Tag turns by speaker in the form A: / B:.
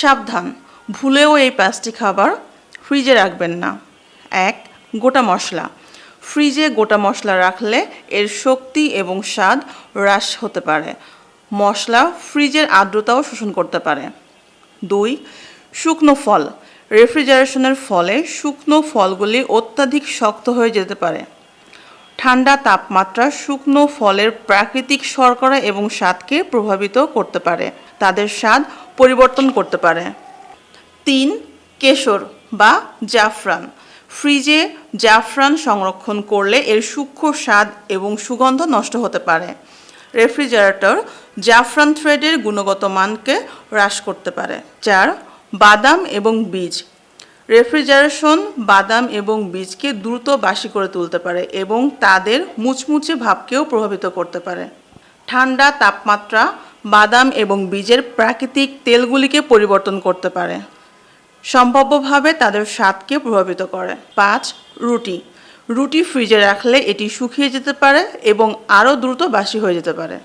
A: সাবধান, ভুলেও এই পাঁচটি খাবার ফ্রিজে রাখবেন না। এক, গোটা মশলা। ফ্রিজে গোটা মশলা রাখলে এর শক্তি এবং স্বাদ হ্রাস হতে পারে। মশলা ফ্রিজের আর্দ্রতাও শোষণ করতে পারে। দুই, শুকনো ফল। রেফ্রিজারেশনের ফলে শুকনো ফলগুলি অত্যাধিক শক্ত হয়ে যেতে পারে। ঠান্ডা তাপমাত্রা শুকনো ফলের প্রাকৃতিক শর্করা এবং স্বাদকে প্রভাবিত করতে পারে। তাদের স্বাদ পরিবর্তন করতে পারে। তিন, কেশর বা জাফরান। ফ্রিজে জাফরান সংরক্ষণ করলে এর সূক্ষ্ম স্বাদ এবং সুগন্ধ নষ্ট হতে পারে। রেফ্রিজারেটর জাফরান থ্রেডের গুণগত মানকে হ্রাস করতে পারে চার বাদাম এবং বীজ। রেফ্রিজারেশন বাদাম এবং বীজকে দ্রুত বাসি করে তুলতে পারে এবং তাদের মুচমুচে ভাবকেও প্রভাবিত করতে পারে। ঠান্ডা তাপমাত্রা বাদাম এবং বীজের প্রাকৃতিক তেলগুলিকে পরিবর্তন করতে পারে। সম্ভাব্যভাবে তাদের স্বাদকে প্রভাবিত করে। পাঁচ, রুটি। রুটি ফ্রিজে রাখলে এটি শুকিয়ে যেতে পারে এবং আরও দ্রুত বাসি হয়ে যেতে পারে।